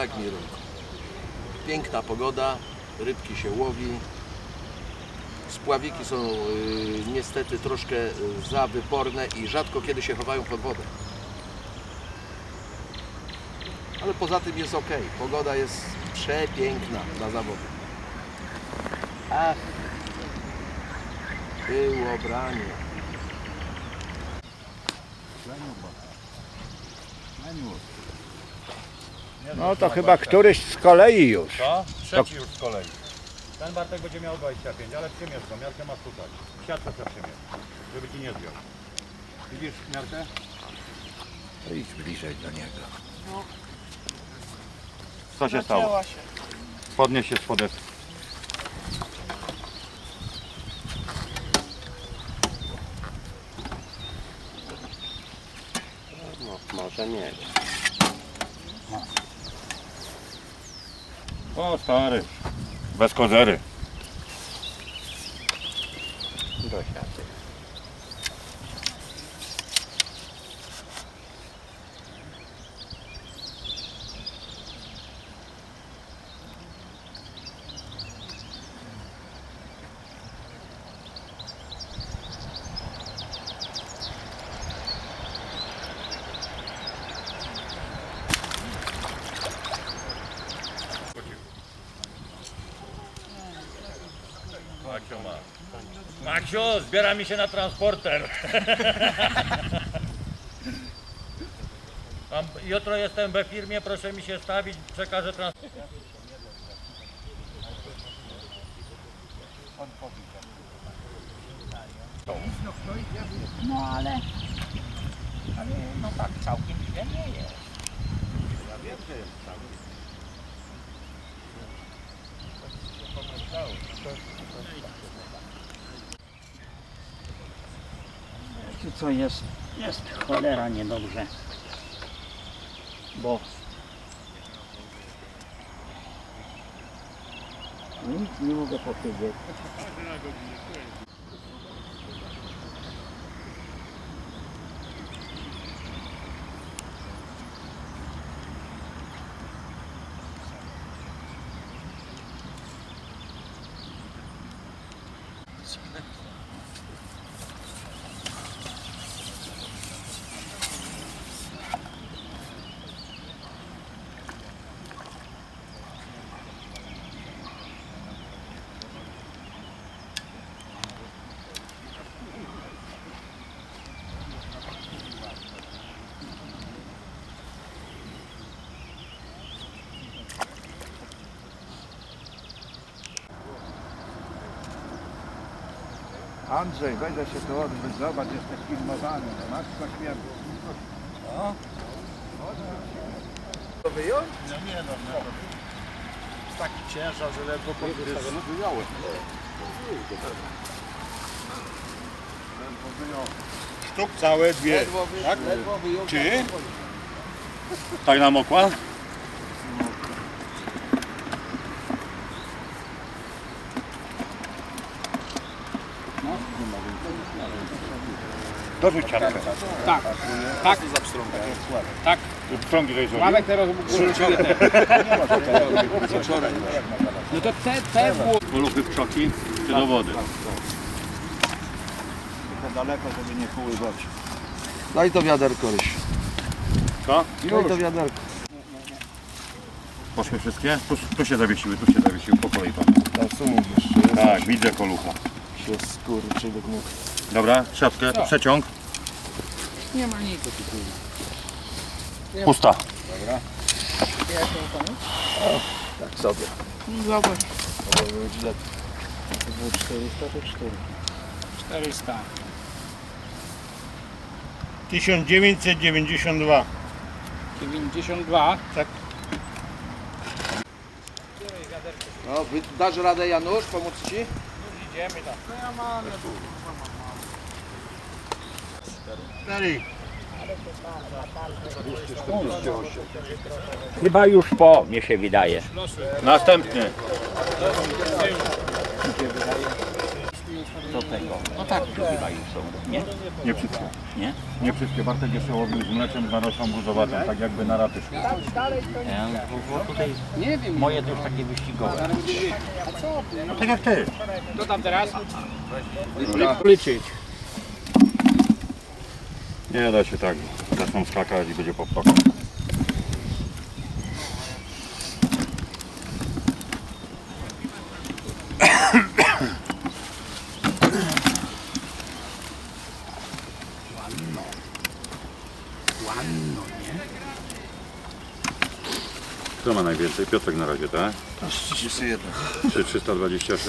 tak Mirunku. Piękna pogoda, rybki się łowi. Spławiki są y, niestety troszkę y, za wyporne i rzadko kiedy się chowają pod wodę. Ale poza tym jest ok. Pogoda jest przepiękna na zawody. Ach, było branie. No to chyba któryś z kolei już. Co? Trzeci już z kolei. Ten Bartek będzie miał 25, ale przymierz go, miarkę masz tutaj. Siatce trzeba przymierz, żeby ci nie zdjął. Widzisz miarkę? To idź bliżej do niego. Co się stało? Podnieś się z podesty. Może mieć. O stary. Bez kozery. Do siaty. Maksio ma. Maksio, zbiera mi się na transporter. Mam, jutro jestem we firmie, proszę mi się stawić, przekażę transporter. No ale, ale no tak całkiem źle nie jest. Wiecie co jest? Jest cholera niedobrze. Bo nic nie mogę powiedzieć. Andrzej, weź się tu odbyć, zobacz, jesteś filmowany. Matko śmierci. To wyjąć? Taki ciężar, że ledwo podwyższony. Wyjąłem. Sztuk całe dwie. Ledwo, wy... Tak? Ledwo wyjął. Czy? Tak namokła? Dorzuć ciarkę. Tak, tak, tak. Pstrągi tej zrobił? Sławek teraz ułożył te. No to te, te było. Poluchy w krzoki czy do wody? Trochę daleko, żeby nie poływać. Daj to wiaderko, Ryś. Co? Daj to wiaderko. Poszły wszystkie? Tu, tu się zawiesiły, tu się zawiesiły, po kolei pan. Tam jeszcze. Tak, widzę kolucha. Się skurczy do gnóg. Dobra, siatkę, przeciąg. Nie ma nic. Pusta. Tak sobie. Zobacz. To było źle. To było 400, to 4. 400. 1992. 92. No, wy- dasz radę Janusz, pomóc Ci? Idziemy tam. No ja mam. Cztery. Chyba już po, mnie się wydaje. Następny. do tego. No tak, chyba już są, nie? Nie wszystkie. Nie? Nie wszystkie. Bartek jeszcze łowił z mleczem, z naroślą buzowatą, tak jakby na raty szło. Ja, bo, bo tutaj moje to już takie wyścigowe. No tak jak ty. Co tam teraz? Liczyć. Nie da się tak. Zaczną skakać i będzie popłakał. Kto ma najwięcej? Piotrek na razie, tak? Jeszcze jedno. Czy 326?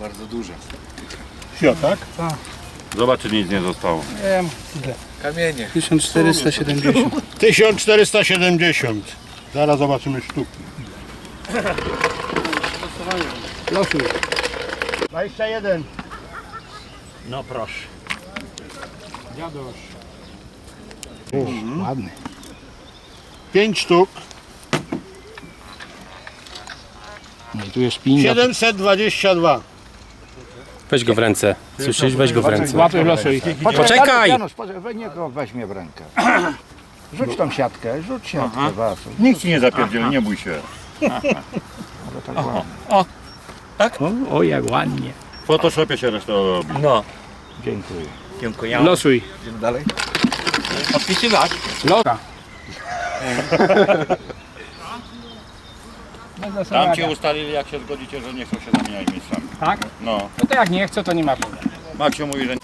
Bardzo duże. Ja, tak? Zobacz, czy nic nie zostało. Kamienie. 1470. 1470. Zaraz zobaczymy sztuki. Losuj. 21. No proszę. Dziadosz. Mhm. Ładny. 5 sztuk. No i tu jest pinga. 722. Weź go w ręce. Słyszysz? Weź go w ręce. Łapy. Poczekaj! Janusz, poczekaj, we- niech go weźmie w rękę. Rzuć tą siatkę, rzuć siatkę, was. Nikt ci nie zapierdzieli, nie bój się. Ale tak ładnie. O, o jak ładnie. W Photoshopie się reszta robi. No, Dziękuję. dziękuję. Losuj. Idziemy dalej? Odpisywać. Tam cię ustalili, jak się zgodzicie, że nie chcą się zamieniać miejscami. Tak? No, No to jak nie chce, to nie ma problemu. Maksiu mówi, że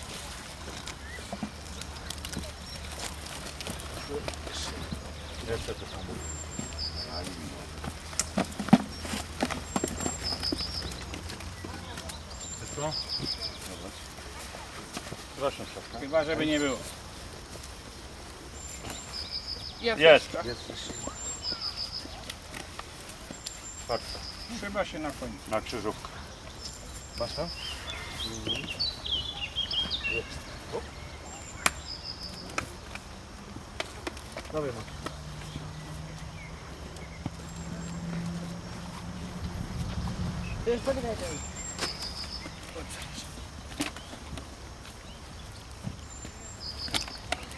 Chyba, żeby nie było. jest. Patrz, Chyba się na końcu. na krzyżówkę. Masz to?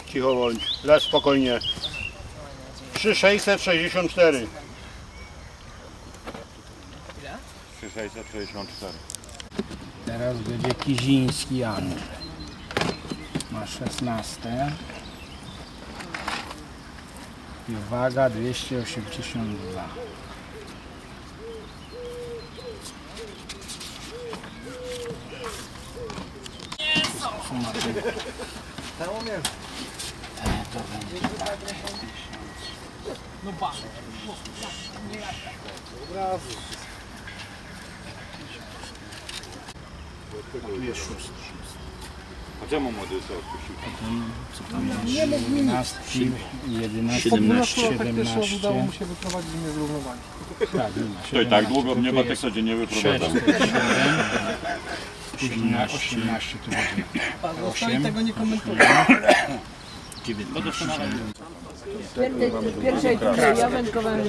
Cicho bądź. Leż spokojnie. 3664. 3664. Teraz będzie Kiziński Andrzej. Ma 16. I waga 282. A czemu młody sobie odpuścił? 11, 11, 17, 17. udało mu się wyprowadzić mnie z równowagi. Tak, nie. To i tak długo mnie Batek codziennie wyprowadzał. 18, 18 tu będzie. Zostali tego nie komentują. Pierwszej turze ja wędkowałem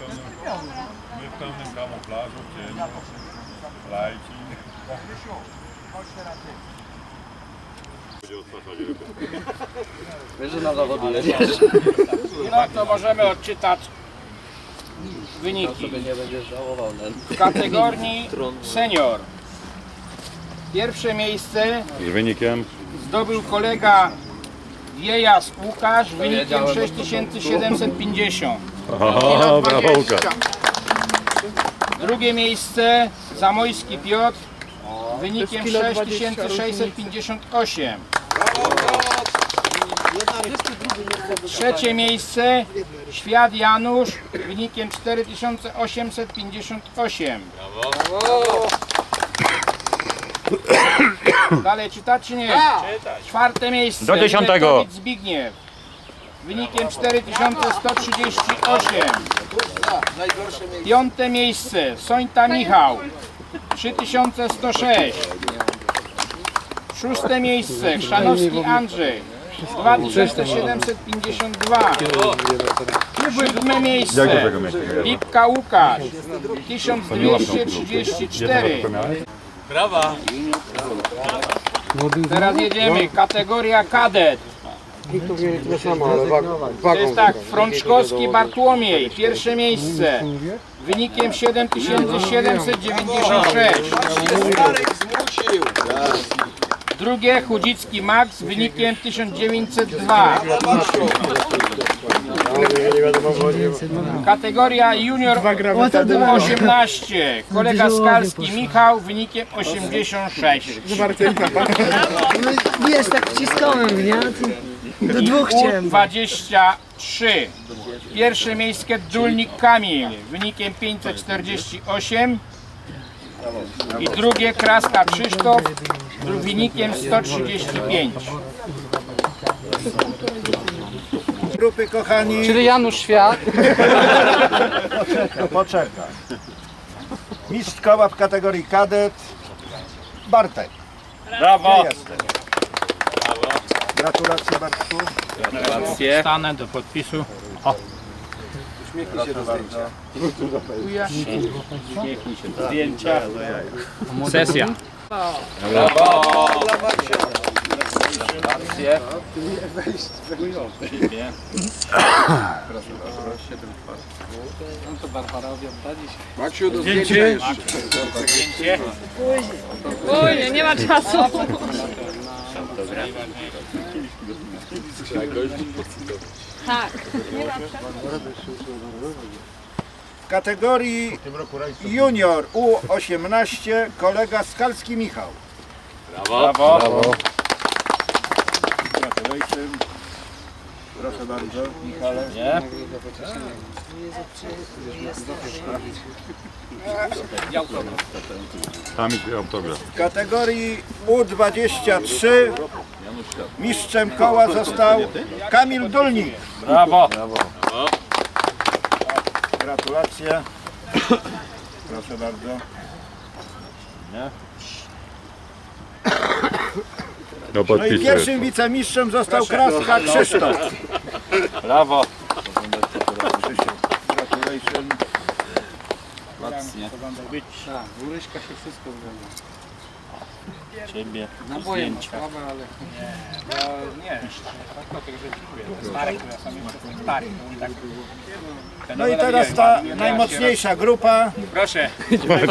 My w pełnym kamuflażu, cieniu, lajci. Będzie odtwarzać rybę. Wiesz, że na zawody jedziesz? No to możemy odczytać wyniki. nie będziesz żałował. W kategorii senior. Pierwsze miejsce Z wynikiem zdobył kolega Wiejas Łukasz wynikiem 6750. O, brawo Łukasz. Drugie miejsce Zamojski Piotr wynikiem 6658. Trzecie miejsce Świat Janusz wynikiem 4858. Dalej czytacie nie? Czwarte miejsce. Do dziesiątego. Zbigniew. Wynikiem 4138. Najgorsze miejsce. Piąte miejsce. Sońta Michał. 3106. Szóste miejsce. Chrzanowski Andrzej. 2752. Siódme miejsce. Lipka Łukasz. 1234. Teraz jedziemy. Kategoria kadet. To jest tak, Frączkowski Bartłomiej, pierwsze miejsce, wynikiem 7796. Marek zmusił. Drugie, Chudzicki Max, wynikiem 1902. Kategoria junior U18, kolega Skalski Michał, wynikiem 86. Wiesz, tak wciskałem, nie? Do dwóch chciałem. 23. Pierwsze miejsce Dulnik Kamil wynikiem 548. I drugie Kraska Krzysztof wynikiem 135. Grupy kochani, Czyli Janusz Świat. poczekaj. Mistrz koła w kategorii kadet, Bartek. Brawo! Gdzie jesteś? Gratulacje Bartku. Stanę do podpisu. Uśmiechnij się do zdjęcia. Zdjęcia. Sesja. Dla Marcia. Maksiu, do zdjęcia jeszcze. Oj, nie ma czasu. Tak. W kategorii junior U18 kolega Skalski Michał. Brawo. Gratulacje. Proszę bardzo, Michale. Nie? Tam autograf. W kategorii U23 mistrzem koła został Kamil Dulnik. Brawo. Gratulacje. Proszę bardzo. Do No i pierwszym wicemistrzem został Kraska Krzysztof. Brawo. Gratulacje. Ciebie. Zdjęcia. Nie, Stary, ja sam jestem stary. No i teraz ta najmocniejsza grupa. Proszę.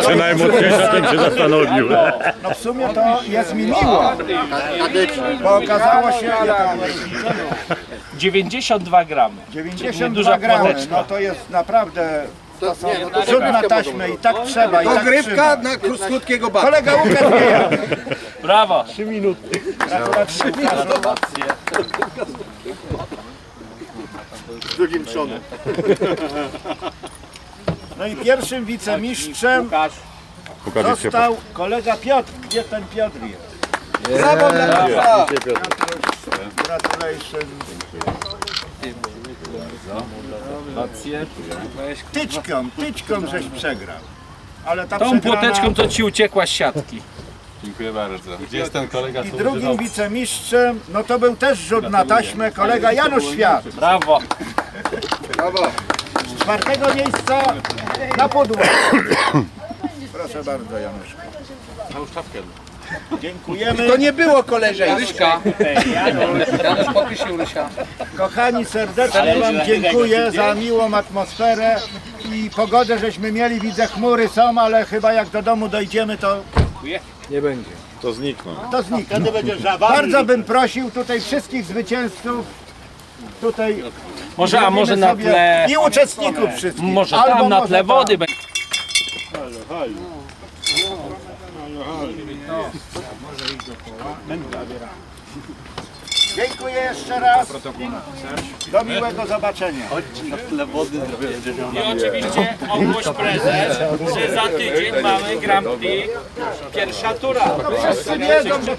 Czy najmocniejsza tym się zastanowił. No w sumie to jest mi miło, bo okazało się, tam 92 gramy. 92 gramy, no to jest naprawdę To, nie, no to rzut na taśmę i tak trzeba i tak Dogrywka trzeba. na krótkiego bata. Kolega Łukasz Wieja. Brawo. Gratulacje. Z drugim trzonem. No i pierwszym wicemistrzem został kolega Piotr. Gdzie ten Piotr jest? Brawo dla Piotra. Gratulacje. Tyczką, tyczką żeś przegrał. Ale ta Tą przegrana... płoteczką to ci uciekła z siatki. Dziękuję bardzo. Gdzie jest ten kolega? I drugim wicemistrzem, no to był też rzut na taśmę, kolega Janusz Świat. Brawo. Brawo. Z czwartego miejsca na pudło. Proszę bardzo Janusz. Dziękujemy. To nie było koleżej. Ryśka. Podpisz się Rysia. Kochani, serdecznie Wam dziękuję za miłą atmosferę i pogodę żeśmy mieli. Widzę chmury są, ale chyba jak do domu dojdziemy to To znikną. to zniknie. Bardzo bym prosił tutaj wszystkich zwycięzców, tutaj Może, a może na sobie- tle... i uczestników wszystkich. Może Albo tam na tle wody będzie. Dziękuję jeszcze raz. Do miłego zobaczenia. I oczywiście ogłoś prezes, że za tydzień mamy Grand Prix pierwsza tura. Wszyscy wiedzą, że